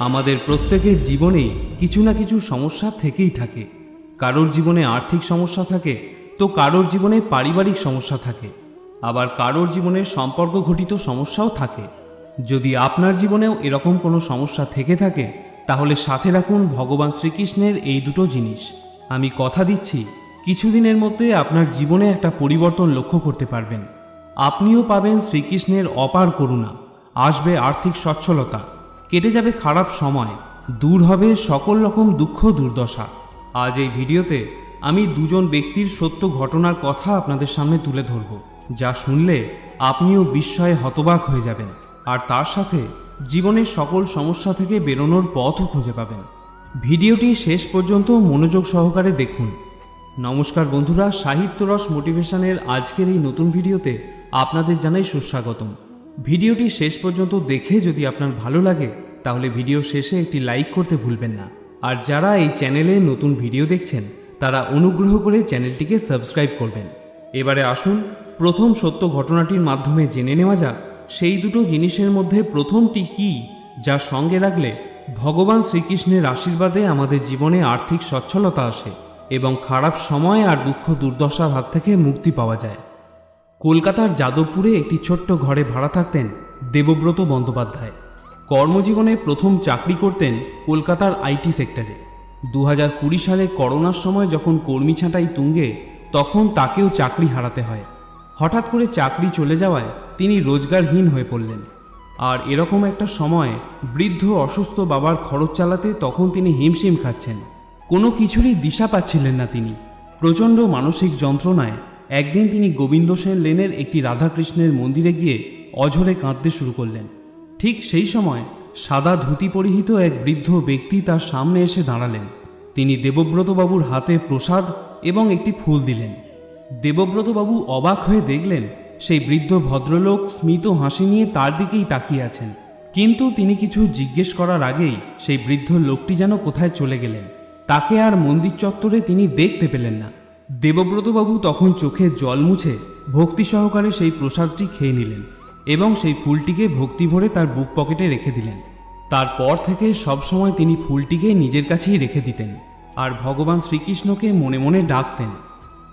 আমাদের প্রত্যেকের জীবনেই কিছু না কিছু সমস্যা থেকেই থাকে। কারোর জীবনে আর্থিক সমস্যা থাকে, তো কারোর জীবনে পারিবারিক সমস্যা থাকে। আবার কারোর জীবনে সম্পর্ক ঘটিত সমস্যাও থাকে। যদি আপনার জীবনেও এরকম কোনো সমস্যা থেকে থাকে, তাহলে সাথে রাখুন ভগবান শ্রীকৃষ্ণের এই দুটো জিনিস। আমি কথা দিচ্ছি, কিছুদিনের মধ্যে আপনার জীবনে একটা পরিবর্তন লক্ষ্য করতে পারবেন। আপনিও পাবেন শ্রীকৃষ্ণের অপার করুণা, আসবে আর্থিক সচ্ছলতা। কেটে যাবে খারাপ সময়, দূর হবে সকল রকম দুঃখ দুর্দশা। আজ এই ভিডিওতে আমি দুজন ব্যক্তির সত্য ঘটনার কথা আপনাদের সামনে তুলে ধরব, যা শুনলে আপনিও বিস্ময়ে হতবাক হয়ে যাবেন, আর তার সাথে জীবনের সকল সমস্যা থেকে বেরোনোর পথও খুঁজে পাবেন। ভিডিওটি শেষ পর্যন্ত মনোযোগ সহকারে দেখুন। নমস্কার বন্ধুরা, সাহিত্যরস মোটিভেশনের আজকের এই নতুন ভিডিওতে আপনাদের জানাই সুস্বাগতম। ভিডিওটি শেষ পর্যন্ত দেখে যদি আপনার ভালো লাগে, তাহলে ভিডিও শেষে একটি লাইক করতে ভুলবেন না। আর যারা এই চ্যানেলে নতুন ভিডিও দেখছেন, তারা অনুগ্রহ করে চ্যানেলটিকে সাবস্ক্রাইব করবেন। এবারে আসুন, প্রথম সত্য ঘটনাটির মাধ্যমে জেনে নেওয়া যাক, সেই দুটো জিনিসের মধ্যে প্রথমটি কি, যা সঙ্গে রাখলে ভগবান শ্রীকৃষ্ণের আশীর্বাদে আমাদের জীবনে আর্থিক সচ্ছলতা আসে এবং খারাপ সময় আর দুঃখ দুর্দশার হাত থেকে মুক্তি পাওয়া যায়। কলকাতার যাদবপুরে একটি ছোট্ট ঘরে ভাড়া থাকতেন দেবব্রত বন্দ্যোপাধ্যায়। কর্মজীবনে প্রথম চাকরি করতেন কলকাতার আইটি সেক্টরে। দু হাজার কুড়ি সালে করোনার সময় যখন কর্মী ছাঁটাই তুঙ্গে, তখন তাকেও চাকরি হারাতে হয়। হঠাৎ করে চাকরি চলে যাওয়ায় তিনি রোজগারহীন হয়ে পড়লেন। আর এরকম একটা সময় বৃদ্ধ অসুস্থ বাবার খরচ চালাতে তখন তিনি হিমশিম খাচ্ছেন। কোনো কিছুরই দিশা পাচ্ছিলেন না তিনি। প্রচণ্ড মানসিক যন্ত্রণায় একদিন তিনি গোবিন্দ সেন লেনের একটি রাধাকৃষ্ণের মন্দিরে গিয়ে অঝরে কাঁদতে শুরু করলেন। ঠিক সেই সময় সাদা ধুতি পরিহিত এক বৃদ্ধ ব্যক্তি তার সামনে এসে দাঁড়ালেন। তিনি দেবব্রতবাবুর হাতে প্রসাদ এবং একটি ফুল দিলেন। দেবব্রতবাবু অবাক হয়ে দেখলেন, সেই বৃদ্ধ ভদ্রলোক স্মিত হাসি নিয়ে তার দিকেই তাকিয়ে আছেন। কিন্তু তিনি কিছু জিজ্ঞেস করার আগেই সেই বৃদ্ধ লোকটি যেন কোথায় চলে গেলেন। তাকে আর মন্দির চত্বরে তিনি দেখতে পেলেন না। দেবব্রতবাবু তখন চোখে জল মুছে ভক্তি সহকারে সেই প্রসাদটি খেয়ে নিলেন এবং সেই ফুলটিকে ভক্তি ভরে তার বুক পকেটে রেখে দিলেন। তারপর থেকে সবসময় তিনি ফুলটিকে নিজের কাছেই রেখে দিতেন আর ভগবান শ্রীকৃষ্ণকে মনে মনে ডাকতেন।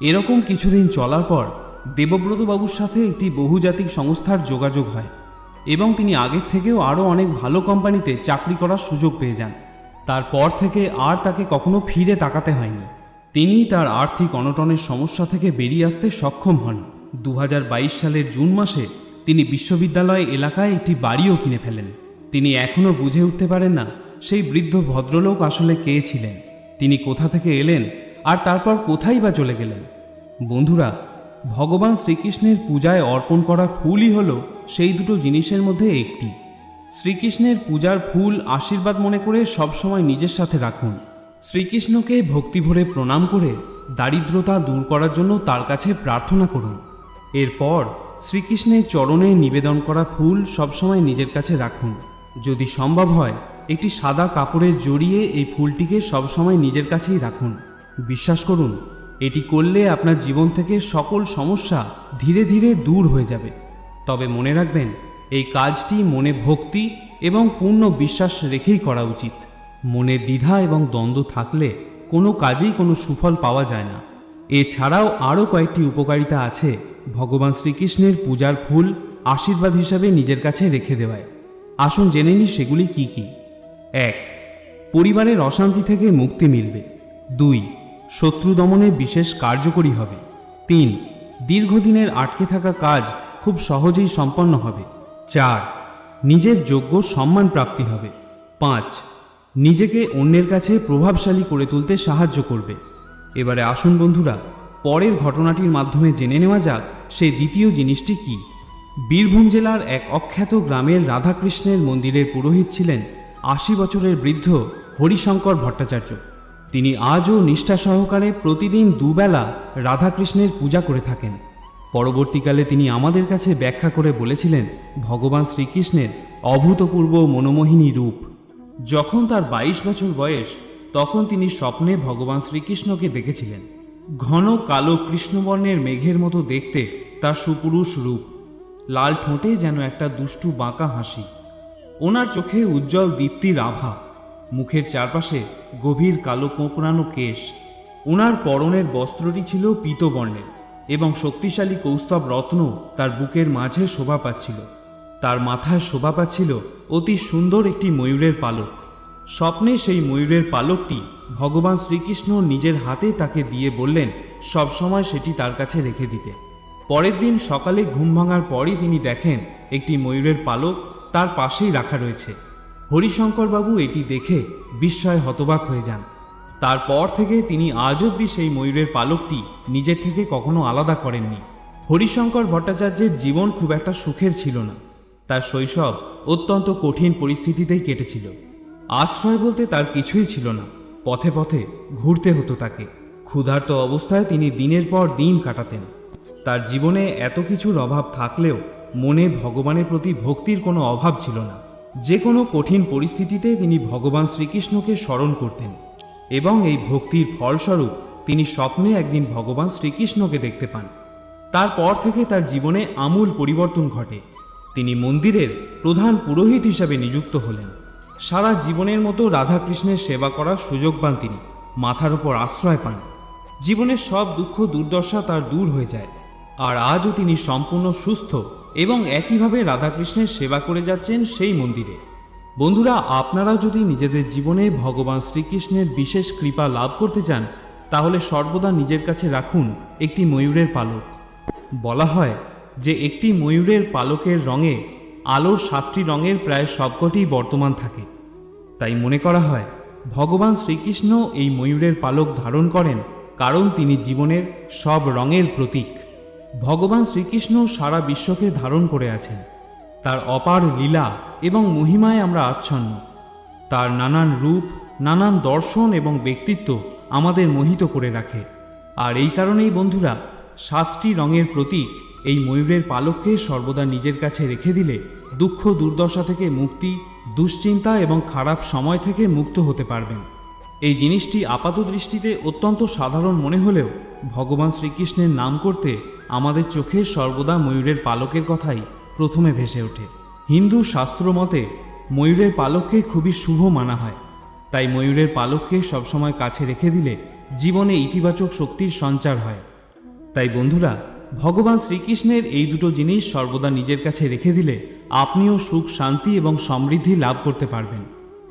এরকম কিছুদিন চলার পর দেবব্রতবাবুর সাথে একটি বহুজাতিক সংস্থার যোগাযোগ হয় এবং তিনি আগের থেকেও আরও অনেক ভালো কোম্পানিতে চাকরি করার সুযোগ পেয়ে যান। তারপর থেকে আর তাকে কখনো ফিরে তাকাতে হয়নি। তিনি তার আর্থিক অনটনের সমস্যা থেকে বেরিয়ে আসতে সক্ষম হন। দু হাজার বাইশ সালের জুন মাসে তিনি বিশ্ববিদ্যালয় এলাকায় একটি বাড়িও কিনে ফেলেন। তিনি এখনও বুঝে উঠতে পারেন না সেই বৃদ্ধ ভদ্রলোক আসলে কে ছিলেন, তিনি কোথা থেকে এলেন, আর তারপর কোথায় বা চলে গেলেন। বন্ধুরা, ভগবান শ্রীকৃষ্ণের পূজায় অর্পণ করা ফুলই হল সেই দুটো জিনিসের মধ্যে একটি। শ্রীকৃষ্ণের পূজার ফুল আশীর্বাদ মনে করে সবসময় নিজের সাথে রাখুন। শ্রীকৃষ্ণকে ভক্তিভরে প্রণাম করে দারিদ্রতা দূর করার জন্য তার কাছে প্রার্থনা করুন। এরপর শ্রীকৃষ্ণের চরণে নিবেদন করা ফুল সবসময় নিজের কাছে রাখুন। যদি সম্ভব হয়, একটি সাদা কাপড়ে জড়িয়ে এই ফুলটিকে সবসময় নিজের কাছেই রাখুন। বিশ্বাস করুন, এটি করলে আপনার জীবন থেকে সকল সমস্যা ধীরে ধীরে দূর হয়ে যাবে। তবে মনে রাখবেন, এই কাজটি মনে ভক্তি এবং পূর্ণ বিশ্বাস রেখেই করা উচিত। মনে দ্বিধা এবং দ্বন্দ্ব থাকলে কোনো কাজেই কোনো সুফল পাওয়া যায় না। এছাড়াও আরও কয়েকটি উপকারিতা আছে ভগবান শ্রীকৃষ্ণের পূজার ফুল আশীর্বাদ হিসাবে নিজের কাছে রেখে দেওয়ায়। আসুন জেনে নিই সেগুলি কি কি। এক, পরিবারের অশান্তি থেকে মুক্তি মিলবে। দুই, শত্রু দমনে বিশেষ কার্যকরী হবে। তিন, দীর্ঘদিনের আটকে থাকা কাজ খুব সহজেই সম্পন্ন হবে। চার, নিজের যোগ্য সম্মান প্রাপ্তি হবে। পাঁচ নিজেকে অন্যের কাছে প্রভাবশালী করে তুলতে সাহায্য করবে। এবারে আসুন বন্ধুরা, পরের ঘটনাটির মাধ্যমে জেনে নেওয়া যাক সেই দ্বিতীয় জিনিসটি কি। বীরভূম জেলার এক অখ্যাত গ্রামের রাধাকৃষ্ণের মন্দিরের পুরোহিত ছিলেন আশি বছরের বৃদ্ধ হরিশঙ্কর ভট্টাচার্য। তিনি আজও নিষ্ঠা সহকারে প্রতিদিন দুবেলা রাধাকৃষ্ণের পূজা করে থাকেন। পরবর্তীকালে তিনি আমাদের কাছে ব্যাখ্যা করে বলেছিলেন, ভগবান শ্রীকৃষ্ণের অভূতপূর্ব মনোমোহিনী রূপ। যখন তার বাইশ বছর বয়স, তখন তিনি স্বপ্নে ভগবান শ্রীকৃষ্ণকে দেখেছিলেন। ঘন কালো কৃষ্ণবর্ণের মেঘের মতো দেখতে তার সুপুরুষ রূপ। লাল ঠোঁটে যেন একটা দুষ্টু বাঁকা হাসি। ওনার চোখে উজ্জ্বল দীপ্তির আভা মুখের চারপাশে গভীর কালো কোঁকড়ানো কেশ। ওনার পরনের বস্ত্রটি ছিল পীতবর্ণের এবং শক্তিশালী কৌস্তব রত্ন তার বুকের মাঝে শোভা পাচ্ছিল। তার মাথায় শোভা পাচ্ছিল অতি সুন্দর একটি ময়ূরের পালক। স্বপ্নে সেই ময়ূরের পালকটি ভগবান শ্রীকৃষ্ণ নিজের হাতে তাকে দিয়ে বললেন সবসময় সেটি তার কাছে রেখে দিতে। পরের দিন সকালে ঘুম ভাঙার পরই তিনি দেখেন একটি ময়ূরের পালক তার পাশেই রাখা রয়েছে। হরিশঙ্করবাবু এটি দেখে বিস্ময়ে হতবাক হয়ে যান। তারপর থেকে তিনি আজ অব্দি সেই ময়ূরের পালকটি নিজের থেকে কখনো আলাদা করেননি। হরিশঙ্কর ভট্টাচার্যের জীবন খুব একটা সুখের ছিল না। তার শৈশব অত্যন্ত কঠিন পরিস্থিতিতেই কেটেছিল। আশ্রয় বলতে তার কিছুই ছিল না। পথে পথে ঘুরতে হতো তাকে। ক্ষুধার্ত অবস্থায় তিনি দিনের পর দিন কাটাতেন। তার জীবনে এত কিছুর অভাব থাকলেও মনে ভগবানের প্রতি ভক্তির কোনো অভাব ছিল না। যে কোনো কঠিন পরিস্থিতিতে তিনি ভগবান শ্রীকৃষ্ণকে স্মরণ করতেন এবং এই ভক্তির ফলস্বরূপ তিনি স্বপ্নে একদিন ভগবান শ্রীকৃষ্ণকে দেখতে পান। তারপর থেকে তার জীবনে আমূল পরিবর্তন ঘটে। তিনি মন্দিরের প্রধান পুরোহিত হিসাবে নিযুক্ত হলেন। সারা জীবনের মতো রাধাকৃষ্ণের সেবা করার সুযোগ পান তিনি, মাথার উপর আশ্রয় পান। জীবনের সব দুঃখ দুর্দশা তার দূর হয়ে যায়। আর আজও তিনি সম্পূর্ণ সুস্থ এবং একইভাবে রাধাকৃষ্ণের সেবা করে যাচ্ছেন সেই মন্দিরে। বন্ধুরা, আপনারা যদি নিজেদের জীবনে ভগবান শ্রীকৃষ্ণের বিশেষ কৃপা লাভ করতে চান, তাহলে সর্বদা নিজের কাছে রাখুন একটি ময়ূরের পালক। বলা হয় যে একটি ময়ূরের পালকের রঙে আলোর সাতটি রঙের প্রায় সবকটি বর্তমান থাকে। তাই মনে করা হয়, ভগবান শ্রীকৃষ্ণ এই ময়ূরের পালক ধারণ করেন কারণ তিনি জীবনের সব রঙের প্রতীক। ভগবান শ্রীকৃষ্ণ সারা বিশ্বকে ধারণ করে আছেন। তার অপার লীলা এবং মহিমায় আমরা আচ্ছন্ন। তার নানান রূপ, নানান দর্শন এবং ব্যক্তিত্ব আমাদের মোহিত করে রাখে। আর এই কারণেই বন্ধুরা, সাতটি রঙের প্রতীক এই ময়ূরের পালককে সর্বদা নিজের কাছে রেখে দিলে দুঃখ দুর্দশা থেকে মুক্তি, দুশ্চিন্তা এবং খারাপ সময় থেকে মুক্ত হতে পারবেন। এই জিনিসটি আপাত দৃষ্টিতে অত্যন্ত সাধারণ মনে হলেও ভগবান শ্রীকৃষ্ণের নাম করতে আমাদের চোখে সর্বদা ময়ূরের পালকের কথাই প্রথমে ভেসে ওঠে। হিন্দু শাস্ত্র মতে, ময়ূরের পালককে খুবই শুভ মানা হয়। তাই ময়ূরের পালককে সবসময় কাছে রেখে দিলে জীবনে ইতিবাচক শক্তির সঞ্চার হয়। তাই বন্ধুরা ভগবান শ্রীকৃষ্ণের এই দুটো জিনিস সর্বদা নিজের কাছে রেখে দিলে আপনিও সুখ, শান্তি এবং সমৃদ্ধি লাভ করতে পারবেন।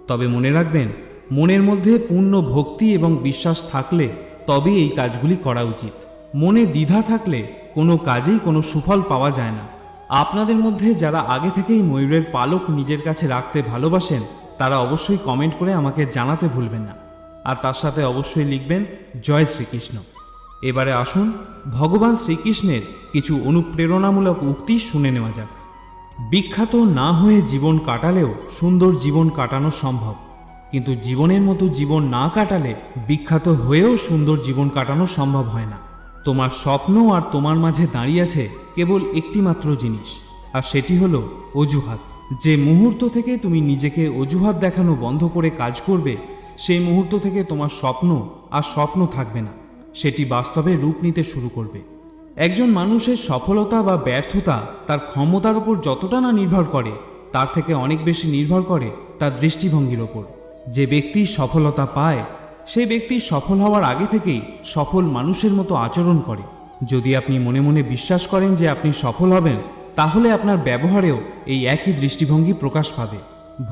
তবে মনে রাখবেন, মনের মধ্যে পূর্ণ ভক্তি এবং বিশ্বাস থাকলে তবে এই কাজগুলি করা উচিত। মনে দ্বিধা থাকলে কোনো কাজেই কোনো সুফল পাওয়া যায় না। আপনাদের মধ্যে যারা আগে থেকেই ময়ূরের পালক নিজের কাছে রাখতে ভালোবাসেন, তারা অবশ্যই কমেন্ট করে আমাকে জানাতে ভুলবেন না। আর তার সাথে অবশ্যই লিখবেন, জয় শ্রীকৃষ্ণ। এবারে আসুন, ভগবান শ্রীকৃষ্ণের কিছু অনুপ্রেরণামূলক উক্তি শুনে নেওয়া যাক। বিখ্যাত না হয়ে জীবন কাটালেও সুন্দর জীবন কাটানো সম্ভব। কিন্তু জীবনের মতো জীবন না কাটালে বিখ্যাত হয়েও সুন্দর জীবন কাটানো সম্ভব হয় না। তোমার স্বপ্ন আর তোমার মাঝে দাঁড়িয়ে আছে কেবল একটি মাত্র জিনিস, আর সেটি হলো অজুহাত। যে মুহূর্ত থেকে তুমি নিজেকে অজুহাত দেখানো বন্ধ করে কাজ করবে, সেই মুহূর্ত থেকে তোমার স্বপ্ন আর স্বপ্ন থাকবে না। সেটি বাস্তবে রূপ নিতে শুরু করবে। একজন মানুষের সফলতা বা ব্যর্থতা তার ক্ষমতার উপর যতটা না নির্ভর করে, তার থেকে অনেক বেশি নির্ভর করে তার দৃষ্টিভঙ্গির ওপর যে ব্যক্তি সফলতা পায়, সেই ব্যক্তি সফল হওয়ার আগে থেকেই সফল মানুষের মতো আচরণ করে। যদি আপনি মনে মনে বিশ্বাস করেন যে আপনি সফল হবেন, তাহলে আপনার ব্যবহারেও এই একই দৃষ্টিভঙ্গি প্রকাশ পাবে।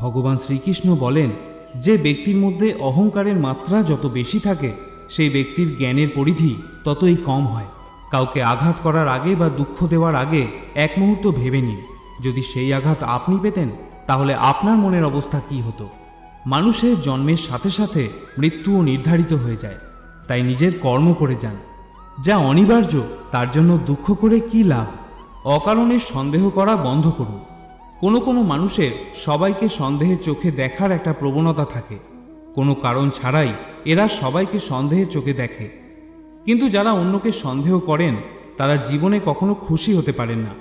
ভগবান শ্রীকৃষ্ণ বলেন, যে ব্যক্তির মধ্যে অহংকারের মাত্রা যত বেশি থাকে সেই ব্যক্তির জ্ঞানের পরিধি ততই কম হয়। কাউকে আঘাত করার আগে বা দুঃখ দেওয়ার আগে এক মুহূর্ত ভেবে নিন। যদি সেই আঘাত আপনি পেতেন, তাহলে আপনার মনের অবস্থা কি হতো? মানুষের জন্মের সাথে সাথে মৃত্যুও নির্ধারিত হয়ে যায়। তাই নিজের কর্ম করে যান। যা অনিবার্য, তার জন্য দুঃখ করে কি লাভ? অকারণে সন্দেহ করা বন্ধ করুন। কোনো কোনো মানুষের সবাইকে সন্দেহের চোখে দেখার একটা প্রবণতা থাকে। কোনো কারণ ছাড়াই এরা সবাইকে সন্দেহের চোখে দেখে। কিন্তু যারা অন্যকে সন্দেহ করেন, তারা জীবনে কখনো খুশি হতে পারেন না।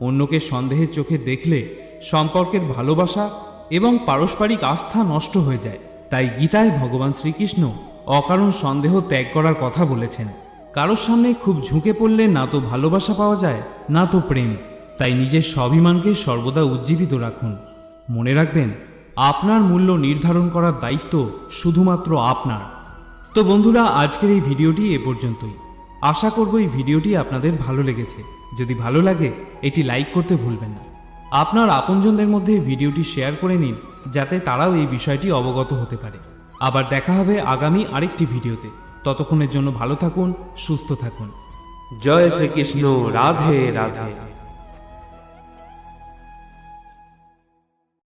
অন্যকে সন্দেহের চোখে দেখলে সম্পর্কের ভালোবাসা এবং পারস্পরিক আস্থা নষ্ট হয়ে যায়। তাই গীতায় ভগবান শ্রীকৃষ্ণ অকারণ সন্দেহ ত্যাগ করার কথা বলেছেন। কারোর সামনে খুব ঝুঁকে পড়লে না তো ভালোবাসা পাওয়া যায়, না তো প্রেম। তাই নিজের স্বাভিমানকে সর্বদা উজ্জীবিত রাখুন। মনে রাখবেন আপনার মূল্য নির্ধারণ করার দায়িত্ব শুধুমাত্র আপনার। তো বন্ধুরা, আজকের এই ভিডিওটি এ পর্যন্তই। আশা করব এই ভিডিওটি আপনাদের ভালো লেগেছে। যদি ভালো লাগে, এটি লাইক করতে ভুলবেন না। আপনার আপনজনদের মধ্যে ভিডিওটি শেয়ার করে নিন, যাতে তারাও এই বিষয়টি অবগত হতে পারে। আবার দেখা হবে আগামী আরেকটি ভিডিওতে। ততক্ষণের জন্য ভালো থাকুন, সুস্থ থাকুন। জয় শ্রীকৃষ্ণ, রাধে রাধে।